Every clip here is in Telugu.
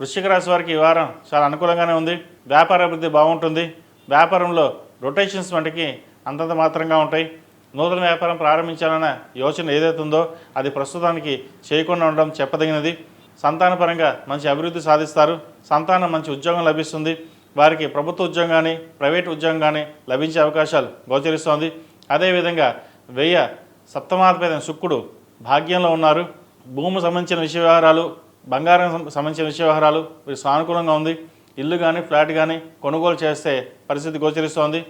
వృశ్చిక రాశి వారికి ఈ వారం చాలా అనుకూలంగానే ఉంది. వ్యాపార అభివృద్ధి బాగుంటుంది. వ్యాపారంలో రొటేషన్స్ వంటికి అంతంత మాత్రంగా ఉంటాయి. నూతన వ్యాపారం ప్రారంభించాలన్న యోచన ఏదైతే ఉందో అది ప్రస్తుతానికి చేయకుండా ఉండడం చెప్పదగినది. సంతానపరంగా మంచి అభివృద్ధి సాధిస్తారు. సంతానం మంచి ఉద్యోగం లభిస్తుంది. వారికి ప్రభుత్వ ఉద్యోగం కానీ ప్రైవేట్ ఉద్యోగం కానీ లభించే అవకాశాలు గోచరిస్తోంది. అదేవిధంగా వెయ్య సప్తమాధిపతి శుక్రుడు భాగ్యంలో ఉన్నారు. భూమి సంబంధించిన విషయ వ్యవహారాలు బంగారం సంబంధించిన విషయవహారాలు వ్యవహారాలు సానుకూలంగా ఉంది. ఇల్లు కానీ ఫ్లాట్ కానీ కొనుగోలు చేస్తే పరిస్థితి గోచరిస్తోంది.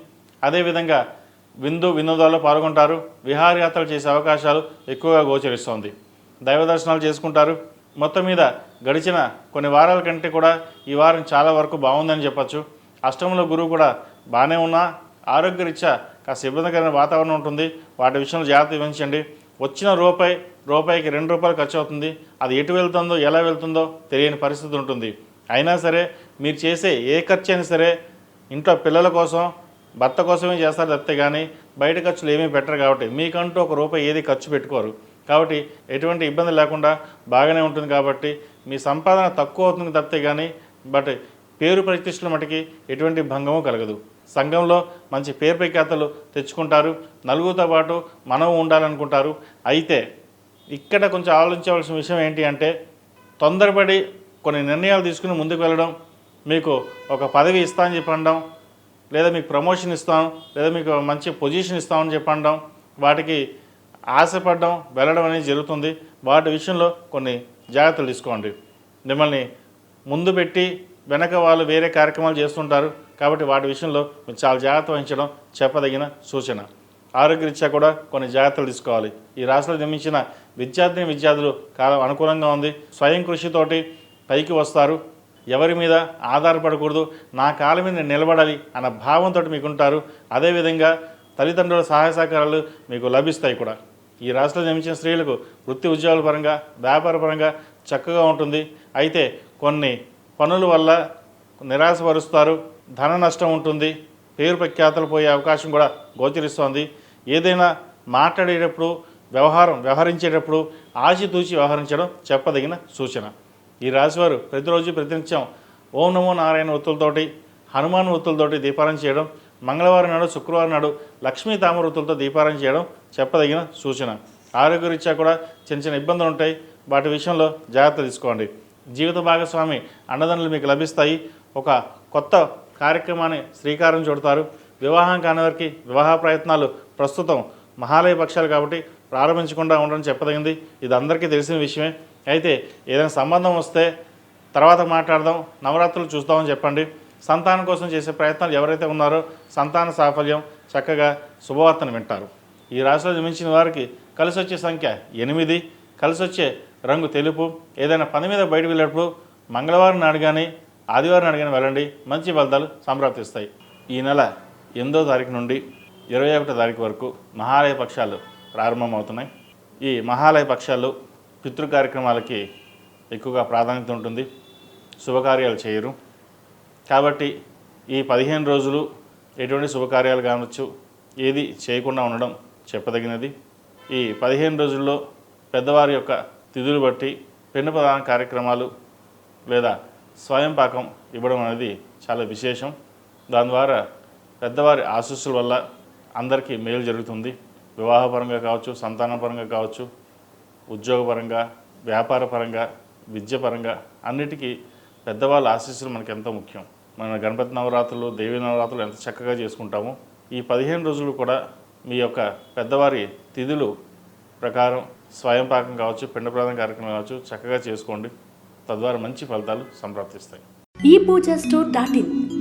అదేవిధంగా విందు వినోదాల్లో పాల్గొంటారు. విహారయాత్రలు చేసే అవకాశాలు ఎక్కువగా గోచరిస్తోంది. దైవ దర్శనాలు చేసుకుంటారు. మొత్తం మీద గడిచిన కొన్ని వారాల కంటే కూడా ఈ వారం చాలా వరకు బాగుందని చెప్పొచ్చు. అష్టంలో గురువు కూడా బాగానే ఉన్నా ఆరోగ్యరీత్యా కాస్త ఇబ్బందికరమైన వాతావరణం ఉంటుంది. వాటి విషయంలో జాగ్రత్త వహించండి వచ్చిన రూపాయి రూపాయికి రెండు రూపాయలు ఖర్చు అవుతుంది. అది ఎటు వెళ్తుందో ఎలా వెళ్తుందో తెలియని పరిస్థితి ఉంటుంది. అయినా సరే మీరు చేసే ఏ ఖర్చు అయినా సరే ఇంట్లో పిల్లల కోసం భర్త కోసమే చేస్తారు తప్పితే కానీ బయట ఖర్చులు ఏమీ పెట్టరు కాబట్టి మీకంటూ ఒక రూపాయి ఏది ఖర్చు పెట్టుకోరు. కాబట్టి ఎటువంటి ఇబ్బంది లేకుండా బాగానే ఉంటుంది కాబట్టి మీ సంపాదన తక్కువ అవుతుంది తప్పితే కానీ బట్ పేరు ప్రతిష్టల మటుకి ఎటువంటి భంగము కలగదు. సంఘంలో మంచి పేరు ప్రఖ్యాతలు తెచ్చుకుంటారు. నలుగురితో పాటు మనం ఉండాలనుకుంటారు. అయితే ఇక్కడ కొంచెం ఆలోచించవలసిన విషయం ఏంటి అంటే తొందరపడి కొన్ని నిర్ణయాలు తీసుకుని ముందుకు వెళ్ళడం మీకు ఒక పదవి ఇస్తామని చెప్పడం లేదా మీకు ప్రమోషన్ ఇస్తాం లేదా మీకు మంచి పొజిషన్ ఇస్తామని చెప్పడం వాటికి ఆశపడడం వెళ్ళడం అనేది జరుగుతుంది. వాటి విషయంలో కొన్ని జాగ్రత్తలు తీసుకోండి. మిమ్మల్ని ముందు పెట్టి వెనక వాళ్ళు వేరే కార్యక్రమాలు చేస్తుంటారు కాబట్టి వాటి విషయంలో మీరు చాలా జాగ్రత్త వహించడం చెప్పదగిన సూచన. ఆరోగ్యరీత్యా కూడా కొన్ని జాగ్రత్తలు తీసుకోవాలి. ఈ రాశిలో జన్మించిన విద్యార్థిని విద్యార్థులు కాలం అనుకూలంగా ఉంది. స్వయం కృషితోటి పైకి వస్తారు. ఎవరి మీద ఆధారపడకూడదు. నా కాలం మీద నిలబడాలి అన్న భావంతో మీకు ఉంటారు అదేవిధంగా తల్లిదండ్రుల సహాయ సహకారాలు మీకు లభిస్తాయి కూడా. ఈ రాశిలో జన్మించిన స్త్రీలకు వృత్తి ఉద్యోగాల పరంగా వ్యాపార పరంగా చక్కగా ఉంటుంది. అయితే కొన్ని పనుల వల్ల నిరాశపరుస్తారు. ధన నష్టం ఉంటుంది. పేరు ప్రఖ్యాతలు పోయే అవకాశం కూడా గోచరిస్తోంది. ఏదైనా మాట్లాడేటప్పుడు వ్యవహారం వ్యవహరించేటప్పుడు ఆచితూచి వ్యవహరించడం చెప్పదగిన సూచన. ఈ రాశివారు ప్రతిరోజు ప్రతినిత్యం ఓం నమో నారాయణ ఒత్తులతోటి హనుమాన్ ఒత్తులతోటి దీపారాయణ చేయడం మంగళవారం నాడు శుక్రవారం నాడు లక్ష్మీ తామర ఒత్తులతో దీపారాయణ చేయడం చెప్పదగిన సూచన. ఆరోగ్యరీత్యా కూడా చిన్న చిన్న ఇబ్బందులు ఉంటాయి. వాటి విషయంలో జాగ్రత్త తీసుకోండి. జీవిత భాగస్వామి అండదండలు మీకు లభిస్తాయి. ఒక కొత్త కార్యక్రమాన్ని శ్రీకారం చుడతారు. వివాహం కాని వారికి వివాహ ప్రయత్నాలు ప్రస్తుతం మహాలయ పక్షాలు కాబట్టి ప్రారంభించకుండా ఉండడం చెప్పదగింది. ఇది అందరికీ తెలిసిన విషయమే. అయితే ఏదైనా సంబంధం వస్తే తర్వాత మాట్లాడదాం నవరాత్రులు చూస్తామని చెప్పండి. సంతానం కోసం చేసే ప్రయత్నాలు ఎవరైతే ఉన్నారో సంతాన సాఫల్యం చక్కగా శుభవార్తను వింటారు. ఈ రాశిలో జన్మించిన వారికి కలిసి వచ్చే సంఖ్య ఎనిమిది. కలిసి వచ్చే రంగు తెలుపు. ఏదైనా పని మీద బయటకు వెళ్ళేటప్పుడు మంగళవారం నాడు కానీ ఆదివారం నాడు కానీ వెళ్ళండి. మంచి ఫలితాలు సంప్రాప్తిస్తాయి. ఈ నెల ఎనిమిదో తారీఖు నుండి ఇరవై ఒకటో తారీఖు వరకు మహాలయ పక్షాలు ప్రారంభమవుతున్నాయి. ఈ మహాలయ పక్షాలు పితృ కార్యక్రమాలకి ఎక్కువగా ప్రాధాన్యత ఉంటుంది. శుభకార్యాలు చేయరు. కాబట్టి ఈ పదిహేను రోజులు ఎటువంటి శుభకార్యాలు కావచ్చు ఏది చేయకుండా ఉండడం చెప్పదగినది. ఈ పదిహేను రోజుల్లో పెద్దవారి యొక్క తిథులు బట్టి పెన్ను ప్రధాన కార్యక్రమాలు లేదా స్వయం పాకం ఇవ్వడం అనేది చాలా విశేషం. దాని ద్వారా పెద్దవారి ఆశస్సుల వల్ల అందరికీ మేలు జరుగుతుంది. వివాహపరంగా కావచ్చు సంతానపరంగా కావచ్చు ఉద్యోగపరంగా వ్యాపారపరంగా విద్యపరంగా అన్నిటికీ పెద్దవాళ్ళ ఆశీస్సులు మనకి ఎంతో ముఖ్యం. మన గణపతి నవరాత్రులు దేవి నవరాత్రులు ఎంత చక్కగా చేసుకుంటామో ఈ పదిహేను రోజులు కూడా మీ యొక్క పెద్దవారి తిథులు ప్రకారం స్వయం పాకం కావచ్చు పిండప్రదం కార్యక్రమం కావచ్చు చక్కగా చేసుకోండి. తద్వారా మంచి ఫలితాలు సంప్రాప్తిస్తాయి. ఈ పూజ స్టోర్ డాట్ ఇన్